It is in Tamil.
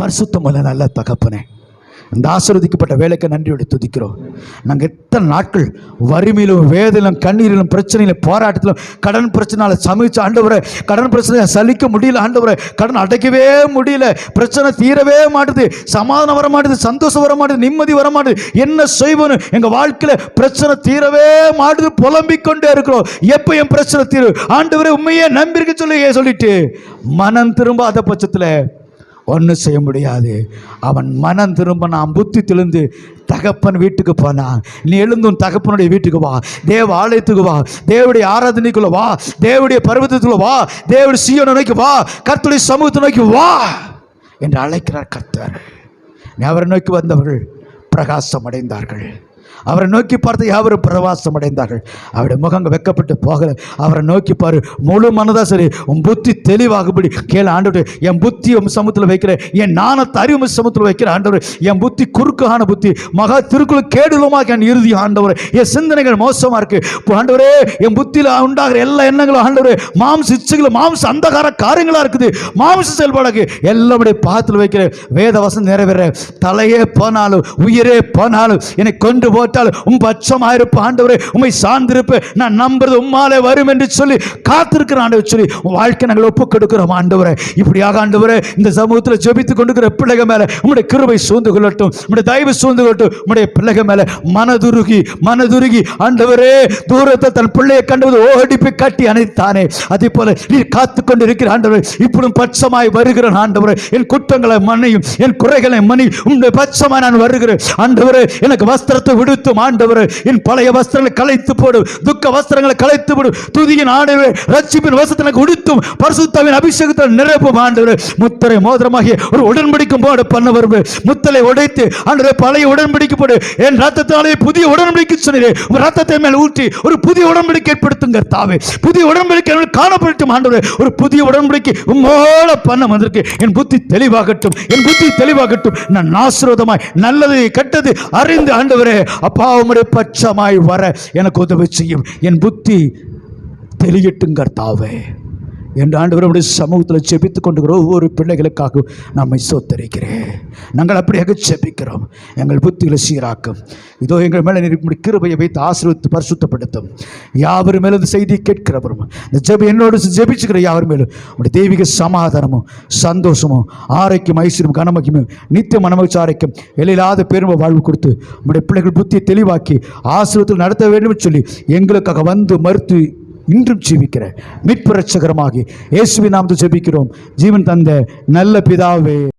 பரிசுத்தமல்ல நல்ல தகப்பனே. இந்த ஆசீர்வதிக்கப்பட்ட வேலைக்கு நன்றியோடு துதிக்கிறோம். நாங்கள் எத்தனை நாட்கள் வறுமையிலும் வேதலும் கண்ணீரிலும் பிரச்சனையிலும் போராட்டத்திலும் கடன் பிரச்சனால சமைச்சு ஆண்டவரை கடன் பிரச்சனையை சலிக்க முடியல ஆண்டவரை கடன் அடைக்கவே முடியல பிரச்சனை தீரவே மாட்டுது சமாதானம் வர மாட்டுது சந்தோஷம் வர மாட்டுது நிம்மதி வர மாட்டுது என்ன செய்வோன்னு எங்கள் வாழ்க்கையில் பிரச்சனை தீரவே மாட்டுது புலம்பிக் கொண்டே இருக்கிறோம். எப்போ என் பிரச்சனை தீரு ஆண்டவரை உண்மையே நம்பியிருக்க சொல்லி சொல்லிட்டு மனம் திரும்பாத பட்சத்தில் ஒன்றும் செய்ய முடியாது. அவன் மனம் திரும்ப நான் புத்தி தெளிந்து தகப்பன் வீட்டுக்கு போனான். நீ எழுந்தும் தகப்பனுடைய வீட்டுக்கு வா. தேவ ஆலயத்துக்கு வா. தேவடைய ஆராதனைக்குள்ள வா. தேவடைய பர்வதத்துக்குள்ள வா. தேவடைய சீயோனை நோக்கி வா. கர்த்தருடைய சமூகத்தை நோக்கி வா என்று அழைக்கிறார் கர்த்தர். அவரை நோக்கி வந்தவர்கள் பிரகாசம் அடைந்தார்கள் அவரை நோக்கி பார்த்து யாவரும் பிரவாசம் அடைந்தார்கள். அவருடைய முகங்க வெக்கப்பட்டு போகல. அவரை நோக்கி பாரு முழு மனதா சரி. உன் புத்தி தெளிவாகும்படி கேள ஆண்டவர். என் புத்தி உன் சமூகத்தில் வைக்கிற என் நாணத்தை அறிவு சமூகத்தில் வைக்கிற ஆண்டவர். என் புத்தி குறுக்கான புத்தி மகா திருக்குழு கேடுலமாக என் இறுதி ஆண்டவர். என் சிந்தனைகள் மோசமா இருக்கு. ஆண்டவரே. என் புத்தியில் உண்டாகிற எல்லா எண்ணங்களும் ஆண்டவரே. மாம்ச இச்சைகளும் மாம்ச அந்தகார காரியங்களா இருக்குது. மாம்ச செயல்பாடாக்கு எல்லாருடைய பாத்தில் வைக்கிற வேத வசம் நிறைவேற. தலையே போனாலும் உயிரே போனாலும் என்னை கொண்டு போட்டாலும் உம் பட்சமாயிருப்ப ஆண்டவரே உம்மை சார்ந்திருப்பு நான் நம்புறது உம்மாலே வரும் என்று சொல்லி காத்திருக்கிற ஆண்டவர் சொல்லி உன் வாழ்க்கை நாங்கள் ஒப்புக் கொடுக்கிறோம் ஆண்டவரே. இப்படியாக ஆண்டவரே இந்த சமூகத்தில் ஜெபித்து கொண்டிருக்கிற பிள்ளைக மேல உங்களுடைய கிருபை சூழ்ந்து கொள்ளட்டும் உங்களுடைய தயவு சூழ்ந்து கொள்ளட்டும் உங்களுடைய பிள்ளைக மேலே மனதுருகி மனதுருகி ஆண்டவரே தூரத்தை தன் பிள்ளையை கண்டது ஓடி கட்டி அணைத்தானே. அதே போல நீ காத்து கொண்டு இருக்கிற ஆண்டவரே இப்படும் பட்சமாய் வருகிற ஆண்டவரே என் குற்றங்களை மன்னியும் என் குறைகளை மன்னி உங்களுடைய பட்சமாய் நான் வருகிறேன். ஆண்டவரே எனக்கு வஸ்திரத்தை விடு விடுத்தும் ஆண்டவர். என் பழைய வஸ்திரங்களை கலைத்து போடும் துக்க வஸ்திரங்களை கலைத்து போடும் துதியின் ஆண்டவரே ரட்சிப்பின் வசத்தை உடுத்தும். பரிசுத்தாவின் அபிஷேகத்தில் நிரப்பும் ஆண்டவர். முத்தரை மோதிரமாகிய ஒரு உடன்படிக்கும் போட பண்ண வரும் முத்தலை உடைத்து ஆண்டவரே பழைய உடன்படிக்கை போடு. என் ரத்தத்தாலே புதிய உடன்படிக்கை சொன்னீர்கள் உங்க ரத்தத்தை மேல் ஊற்றி ஒரு புதிய உடன்படிக்கை ஏற்படுத்துங்க தாவே. புதிய உடன்படிக்கை எனக்கு காணப்படட்டும் ஆண்டவரே. ஒரு புதிய உடன்படிக்கை உம்மோட பண்ண வந்திருக்கு. என் புத்தி தெளிவாகட்டும். என் புத்தி தெளிவாகட்டும். நான் ஆசீர்வாதமாய் நல்லது கெட்டது அறிந்து ஆண்டவரே அப்பா உம்முடைய பட்சமாய் வர எனக்கு உதவி செய்யும். என் புத்தி தெளியட்டும் கர்த்தாவே. என்று ஆண்டவருடைய சமூகத்தில் செபித்து கொண்டுகிற ஒவ்வொரு பிள்ளைகளுக்காக நம்மை சோத்தரிக்கிறேன் நாங்கள் அப்படியாக செபிக்கிறோம். எங்கள் புத்திகளை சீராக்கும். இதோ எங்கள் மேலே இருக்கும் கிருபையை வைத்து ஆசீர்வித்து பரிசுத்தப்படுத்தும். யாவர் மேலும் இந்த செய்தியை கேட்கிறவரும் இந்த ஜெப என்னோடு ஜெபிச்சுக்கிற யாவர் மேலும் உடைய தெய்வீக சமாதானமும் சந்தோஷமும் ஆரோக்கியம் ஐஸ்வர்யம் கனமகிமும் நித்திய மனமகிழ்ச்சி ஆரோக்கியம் எழிலாத பெருமை வாழ்வு கொடுத்து உடைய பிள்ளைகள் புத்தியை தெளிவாக்கி ஆசிரியத்தில் நடத்த வேண்டும் சொல்லி எங்களுக்காக வந்து மறுத்து இன்றும் ஜீவிக்கிற மீட்பு ரட்சகரமாகி இயேசுவின் நாமத்தை ஜெபிக்கிறோம். ஜீவன் தந்த நல்ல பிதாவே.